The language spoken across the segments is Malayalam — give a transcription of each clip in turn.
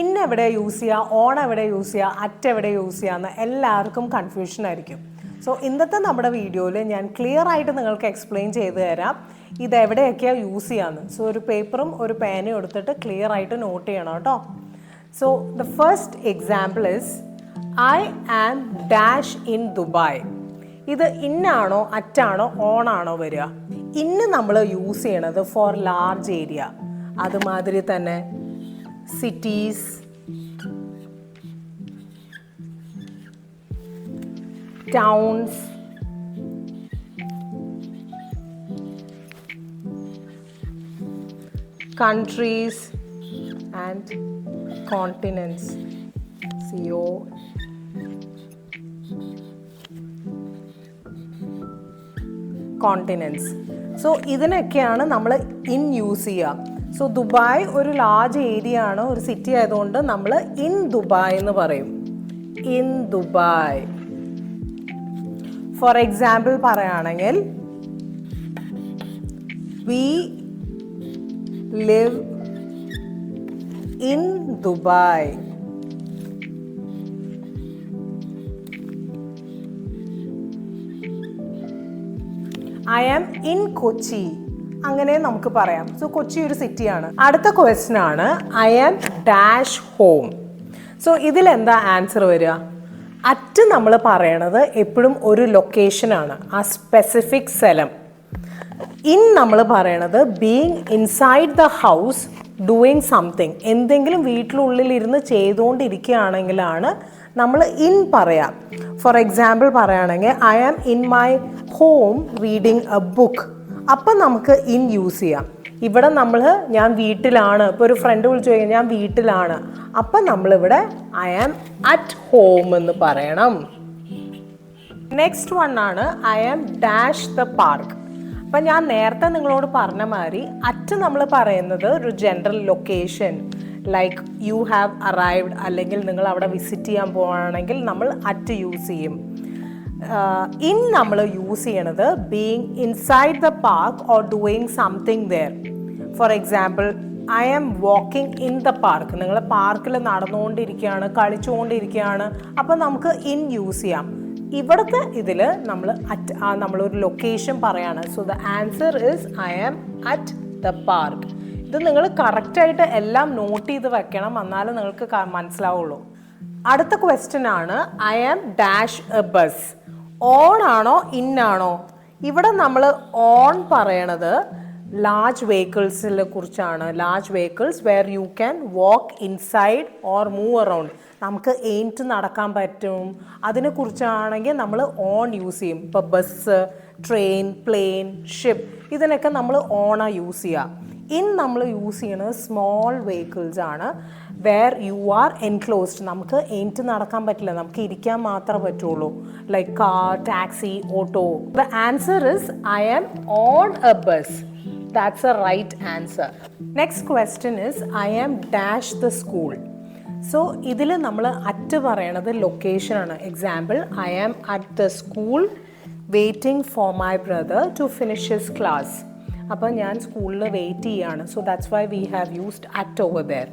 ഇൻ എവിടെ യൂസ് ചെയ്യുക ഓൺ എവിടെ യൂസ് ചെയ്യുക അറ്റ് എവിടെ യൂസ് ചെയ്യുക എന്ന് എല്ലാവർക്കും കൺഫ്യൂഷൻ ആയിരിക്കും. സോ ഇന്നത്തെ നമ്മുടെ വീഡിയോയിൽ ഞാൻ ക്ലിയർ ആയിട്ട് നിങ്ങൾക്ക് എക്സ്പ്ലെയിൻ ചെയ്തു തരാം ഇത് എവിടെയൊക്കെയാണ് യൂസ് ചെയ്യാന്ന്. സോ ഒരു പേപ്പറും ഒരു പേനയും എടുത്തിട്ട് ക്ലിയർ ആയിട്ട് നോട്ട് ചെയ്യണം കേട്ടോ. So the first example is I am dash in Dubai ഇത് ഇന്നാണോ അറ്റാണോ ഓൺ ആണോ വരിക? ഇന്ന് നമ്മൾ യൂസ് ചെയ്യണത് ഫോർ ലാർജ് ഏരിയ അതുമാതിരി തന്നെ cities towns countries and continents CO continents so ഇതിനൊക്കെയാണ് നമ്മൾ ഇൻ യൂസ് ചെയ്യുക. സോ ദുബായ് ഒരു ലാർജ് ഏരിയ ആണ്. ഒരു സിറ്റി ആയതുകൊണ്ട് നമ്മൾ ഇൻ ദുബായ് എന്ന് പറയും. In Dubai. ഫോർ എക്സാമ്പിൾ പറയുകയാണെങ്കിൽ we live in Dubai. I am in Kochi അങ്ങനെ നമുക്ക് പറയാം. സോ കൊച്ചി ഒരു സിറ്റിയാണ് അടുത്ത ക്വസ്റ്റ്യൻ ആണ് I am dash home so ഇതിലെന്താ ആൻസർ വരിക? അറ്റ് നമ്മൾ പറയണത് എപ്പോഴും ഒരു ലൊക്കേഷനാണ് ആ സ്പെസിഫിക് സ്ഥലം. ഇൻ നമ്മൾ പറയണത് being inside the house doing something എന്തെങ്കിലും വീട്ടിലുള്ളിലിരുന്ന് ചെയ്തുകൊണ്ടിരിക്കുകയാണെങ്കിലാണ് നമ്മൾ ഇൻ പറയാം. ഫോർ എക്സാമ്പിൾ പറയുകയാണെങ്കിൽ I am in my home reading a book അപ്പം നമുക്ക് ഇൻ യൂസ് ചെയ്യാം. ഇവിടെ നമ്മൾ ഞാൻ വീട്ടിലാണ് ഇപ്പോൾ ഒരു ഫ്രണ്ട് വിളിച്ചു കഴിഞ്ഞാൽ ഞാൻ വീട്ടിലാണ്. അപ്പം നമ്മളിവിടെ ഐ ആം അറ്റ് ഹോം എന്ന് പറയണം. നെക്സ്റ്റ് വൺ ആണ് I am dash the park അപ്പം ഞാൻ നേരത്തെ നിങ്ങളോട് പറഞ്ഞ മാതിരി അറ്റ് നമ്മൾ പറയുന്നത് ഒരു general location like you have arrived അല്ലെങ്കിൽ നിങ്ങൾ അവിടെ വിസിറ്റ് ചെയ്യാൻ പോവുകയാണെങ്കിൽ നമ്മൾ അറ്റ് യൂസ് ചെയ്യും. ഇൻ നമ്മൾ യൂസ് ചെയ്യണത് being inside the park or doing something there for example I am walking in the park നിങ്ങൾ പാർക്കിൽ നടന്നുകൊണ്ടിരിക്കുകയാണ് കളിച്ചുകൊണ്ടിരിക്കുകയാണ് അപ്പം നമുക്ക് ഇൻ യൂസ് ചെയ്യാം. ഇവിടുത്തെ ഇതിൽ നമ്മൾ അറ്റ് നമ്മളൊരു ലൊക്കേഷൻ പറയാണ്. So the answer is I am at the park ഇത് നിങ്ങൾ കറക്റ്റായിട്ട് എല്ലാം നോട്ട് ചെയ്ത് വെക്കണം എന്നാലും നിങ്ങൾക്ക് മനസ്സിലാവുള്ളൂ. അടുത്ത ക്വസ്റ്റ്യൻ ആണ് I am dash a bus on ആണോ ഇൻ ആണോ ഇവിടെ നമ്മൾ ഓൺ പറയണത് ലാർജ് വെഹിക്കിൾസിനെ കുറിച്ചാണ്. Large vehicles where you can walk inside or move around നമുക്ക് എയിന്റ് നടക്കാൻ പറ്റും. അതിനെക്കുറിച്ചാണെങ്കിൽ നമ്മൾ ഓൺ യൂസ് ചെയ്യും. ഇപ്പോൾ ബസ് ട്രെയിൻ പ്ലെയിൻ ഷിപ്പ് ഇതിനൊക്കെ നമ്മൾ ഓണാണ് യൂസ് ചെയ്യുക ഇൻ നമ്മൾ യൂസ് ചെയ്യുന്നത് സ്മോൾ വെഹിക്കിൾസ് ആണ് വേർ യു ആർ എൻക്ലോസ്ഡ്. നമുക്ക് എയിന്റ് നടക്കാൻ പറ്റില്ല. നമുക്ക് ഇരിക്കാൻ മാത്രമേ പറ്റുള്ളൂ. Like car taxi auto the answer is I am on a bus that's a right answer next question is I am dash the school so ഇതിൽ നമ്മൾ അറ്റ് പറയണത് ലൊക്കേഷനാണ് example I am at the school waiting for my brother to finish his class അപ്പോൾ ഞാൻ സ്കൂളിൽ വെയിറ്റ് ചെയ്യാണ്. So that's why we have used at over there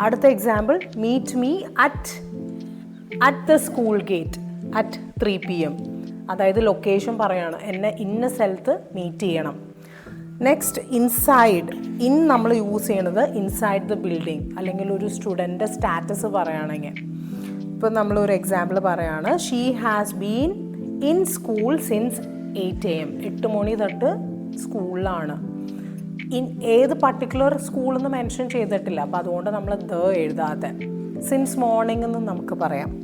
അടുത്ത example meet me at at the school gate at three P M അതായത് ലൊക്കേഷൻ പറയാണ്. എന്നെ ഇന്ന സ്ഥലത്ത് മീറ്റ് ചെയ്യണം. നെക്സ്റ്റ് ഇൻസൈഡ് ഇൻ നമ്മൾ യൂസ് ചെയ്യണത് ഇൻസൈഡ് ദ ബിൽഡിംഗ് അല്ലെങ്കിൽ ഒരു സ്റ്റുഡന്റ് സ്റ്റാറ്റസ് പറയുകയാണെങ്കിൽ. ഇപ്പോൾ നമ്മളൊരു എക്സാമ്പിൾ പറയുകയാണ് she has been in school since eight A M എട്ട് മണി തൊട്ട് സ്കൂളിലാണ്. ഇൻ ഏത് പർട്ടിക്കുലർ സ്കൂളെന്ന് മെൻഷൻ ചെയ്തിട്ടില്ല. അപ്പോൾ അതുകൊണ്ട് നമ്മൾ ദ എഴുതാതെ. സിൻസ് മോർണിംഗ് എന്ന് നമുക്ക് പറയാം.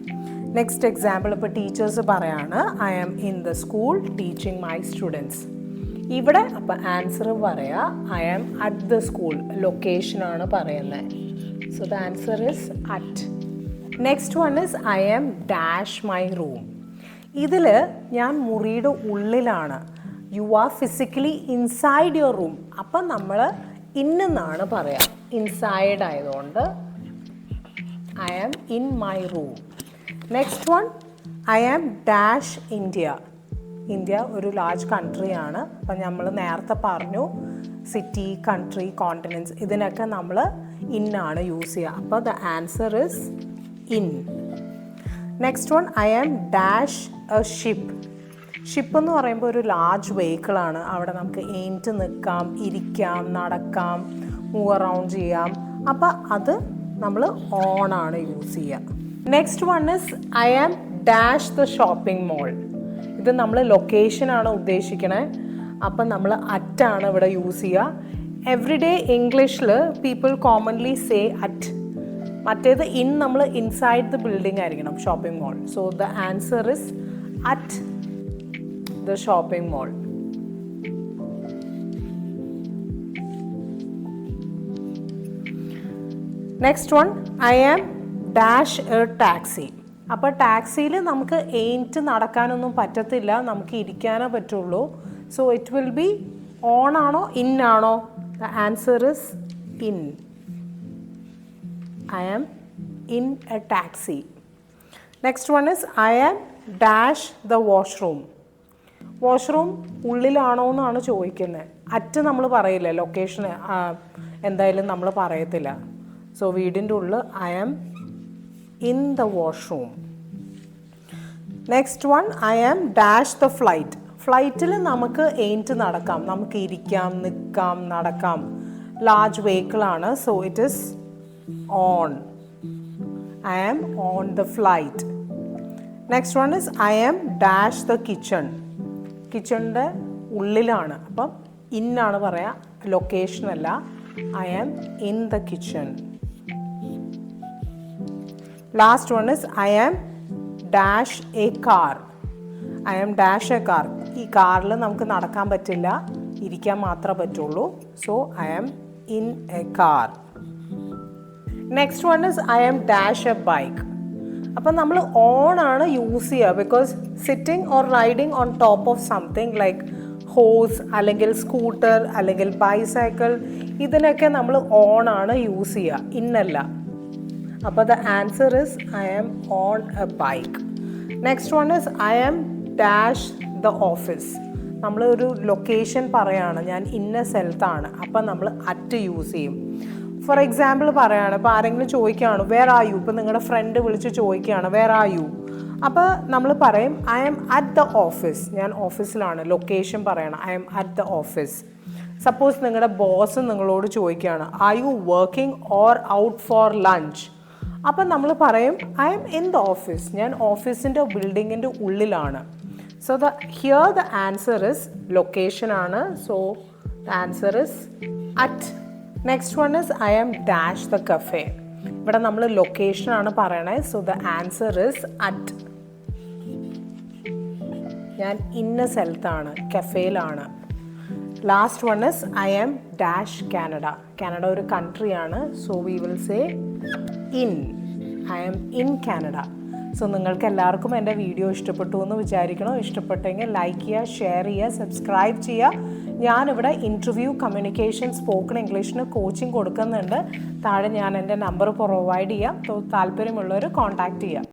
നെക്സ്റ്റ് എക്സാമ്പിൾ ഇപ്പോൾ ടീച്ചേഴ്സ് പറയാണ് I am in the school teaching my students ഇവിടെ അപ്പോൾ ആൻസർ പറയാ I am at the school ലൊക്കേഷനാണ് പറയുന്നത് so the answer is at next one is I am dash my room ഇതിൽ ഞാൻ മുറിയുടെ ഉള്ളിലാണ്. You are physically inside your room അപ്പം നമ്മൾ ഇന്നെന്നാണ് പറയാം. ഇൻസൈഡ് ആയതുകൊണ്ട് I am in my room next one I am dash India India ഒരു ലാർജ് കൺട്രിയാണ് അപ്പം നമ്മൾ നേരത്തെ പറഞ്ഞു സിറ്റി കൺട്രി കോണ്ടിനൻസ് ഇതിനൊക്കെ നമ്മൾ ഇൻ ആണ് യൂസ് ചെയ്യുക അപ്പോൾ the answer is in next one I am dash a ship ship എന്ന് പറയുമ്പോൾ ഒരു ലാർജ് വെഹിക്കിളാണ് അവിടെ നമുക്ക് എയിന്റ് നിൽക്കാം ഇരിക്കാം നടക്കാം മൂവ് അറൗണ്ട് ചെയ്യാം. അപ്പം അത് നമ്മൾ ഓൺ ആണ് യൂസ് ചെയ്യുക next one is I am dash the shopping mall ഇത് നമ്മൾ ലൊക്കേഷനാണ് ഉദ്ദേശിക്കണേ. അപ്പം നമ്മൾ അറ്റാണ് ഇവിടെ യൂസ് ചെയ്യുക എവറി ഡേ ഇംഗ്ലീഷിൽ പീപ്പിൾ കോമൺലി സേ അറ്റ് മറ്റേത് ഇൻ നമ്മൾ ഇൻസൈഡ് ദ ബിൽഡിംഗ് ആയിരിക്കണം shopping mall so the answer is at the shopping mall next one I am dash a taxi അപ്പോൾ ടാക്സിയിൽ നമുക്ക് എയിന്റ് നടക്കാനൊന്നും പറ്റത്തില്ല നമുക്ക് ഇരിക്കാനേ പറ്റുള്ളൂ. So it will be on ആണോ ഇൻ ആണോ? The answer is in I am in a taxi next one is I am dash the washroom. Washroom ഉള്ളിലാണോ എന്നാണ് ചോദിക്കുന്നത് അറ്റ് നമ്മൾ പറയില്ല ലൊക്കേഷൻ എന്തായാലും നമ്മൾ പറയത്തില്ല. സോ വീടിന്റെ ഉള്ളിൽ I am in the washroom next one I am dash the flight ഫ്ലൈറ്റിൽ നമുക്ക് എയിന്റ് നടക്കാം. നമുക്ക് ഇരിക്കാം നിൽക്കാം നടക്കാം. Large വെഹിക്കിളാണ് so it is on I am on the flight next one is I am dash the kitchen കിച്ചണിന്റെ ഉള്ളിലാണ്. അപ്പം ഇന്നാണ് പറയാ ലൊക്കേഷൻ അല്ല. I am in the kitchen last one is I am dash a car I am dash a car ഈ കാറിൽ നമുക്ക് നടക്കാൻ പറ്റില്ല ഇരിക്കാൻ മാത്രമേ പറ്റുള്ളൂ. So I am in a car next one is I am dash a bike അപ്പം നമ്മൾ ഓൺ ആണ് യൂസ് ചെയ്യുക. Because sitting or riding on top of something like horse അല്ലെങ്കിൽ സ്കൂട്ടർ അല്ലെങ്കിൽ ബൈസൈക്കിൾ ഇതിനൊക്കെ നമ്മൾ ഓൺ ആണ് യൂസ് ചെയ്യുക. ഇന്നല്ല. അപ്പോൾ the answer is I am on a bike next one is I am dash the office നമ്മൾ ഒരു ലൊക്കേഷൻ പറയാണ്. ഞാൻ ഇന്ന സ്ഥലത്താണ്. അപ്പം നമ്മൾ അറ്റ് യൂസ് ചെയ്യും. ഫോർ എക്സാമ്പിൾ പറയുകയാണ് ഇപ്പോൾ ആരെങ്കിലും ചോദിക്കുകയാണ് വേർ ആ യു ഇപ്പോൾ നിങ്ങളുടെ ഫ്രണ്ട് വിളിച്ച് ചോദിക്കുകയാണ് വേർ ആ യു അപ്പോൾ നമ്മൾ പറയും I'm at the office ഞാൻ ഓഫീസിലാണ് ലൊക്കേഷൻ പറയണം I'm at the office suppose നിങ്ങളുടെ ബോസ് നിങ്ങളോട് ചോദിക്കുകയാണ് are you working or out for lunch അപ്പം നമ്മൾ പറയും I'm in the office ഞാൻ ഓഫീസിന്റെ ബിൽഡിങ്ങിന്റെ ഉള്ളിലാണ്. So the here the answer is location ആണ്. So the answer is at next one is I am dash the cafe ഇവിടെ നമ്മൾ ലൊക്കേഷൻ ആണ് പറയണേ. So the answer is at ഞാൻ ഇന്ന സ്ഥലത്താണ് കഫേയിലാണ് last one is I am dash Canada Canada ഒരു കൺട്രിയാണ് so we will say in I am in Canada so നിങ്ങൾക്ക് എല്ലാവർക്കും എന്റെ വീഡിയോ ഇഷ്ടപ്പെട്ടു എന്ന് വിചാരിക്കണം? ഇഷ്ടപ്പെട്ടെങ്കിൽ ലൈക്ക് ചെയ്യുക ഷെയർ ചെയ്യുക സബ്സ്ക്രൈബ് ചെയ്യുക. ഞാനിവിടെ ഇന്റർവ്യൂ കമ്മ്യൂണിക്കേഷൻ സ്പോക്കൺ ഇംഗ്ലീഷിന് കോച്ചിങ് കൊടുക്കുന്നുണ്ട്. താഴെ ഞാൻ എന്റെ നമ്പർ പ്രൊവൈഡ് ചെയ്യാം. താല്പര്യമുള്ളവർ കോൺടാക്റ്റ് ചെയ്യാം.